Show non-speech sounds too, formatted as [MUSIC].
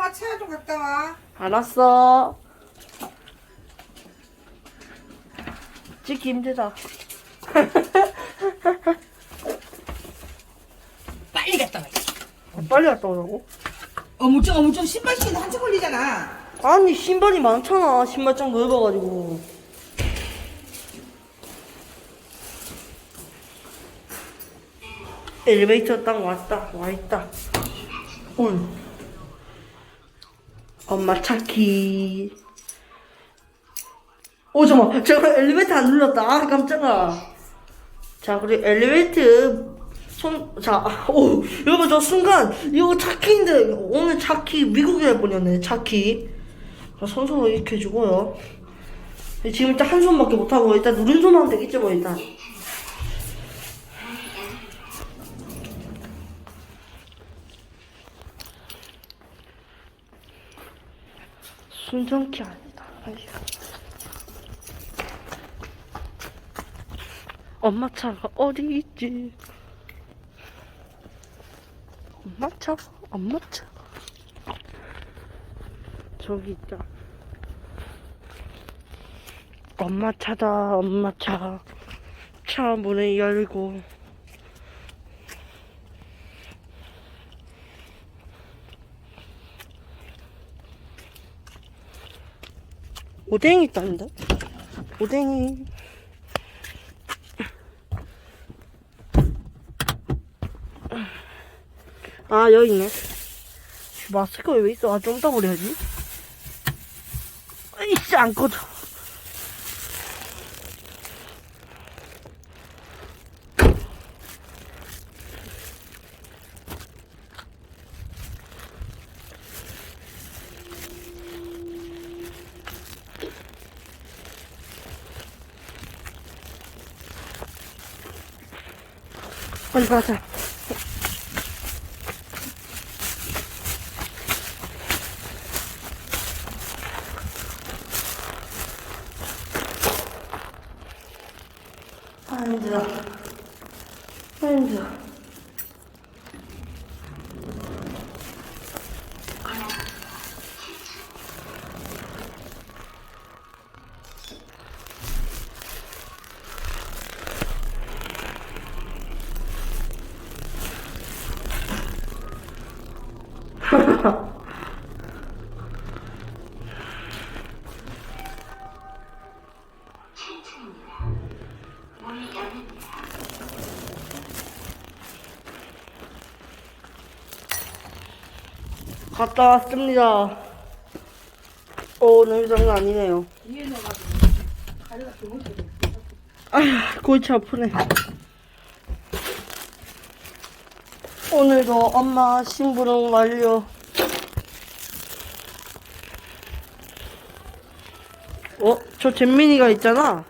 엄마 치아 좀 갔다 와. 알았어. 찍기 힘들다. [LAUGHS] 빨리 갔다 와. 아, 빨리 갔다 오라고? 어무좀 어무좀 신발 신는데 한참 걸리잖아. 아니 신발이 많잖아. 신발장 넓어가지고. 엘리베이터 딱 왔다. 와 있다. 올. 엄마 차키. 오 잠깐 잠깐 엘리베이터 안 눌렀다. 아 깜짝아. 자 그리고 엘리베이터 손 자 오 여러분 저 순간 이거 차키인데 오늘 차키 미국에 할 뻔했네 차키. 자, 손으로 이렇게 해주고요. 지금 일단 한 손밖에 못하고 일단 누른 손 하면 되겠죠 뭐 일단. 순정키 아니다. 엄마 차가 어디 있지? 엄마 차, 엄마 차. 저기 있다. 엄마 차다, 엄마 차. 차 문을 열고. 오뎅이 있다는데? 오뎅이. 아, 여기 있네. 마스크가 왜 있어? 아, 좀 이따 버려야지. 이씨, 안 꺼져. 빨리 가자. 아, 힘들어. 아, 힘들어. 갔다 왔습니다. 오, 냄새 장난 아니네요. 아휴, 골치 아프네. 오늘도 엄마 심부름 완료. 어? 저 잼민이가 있잖아.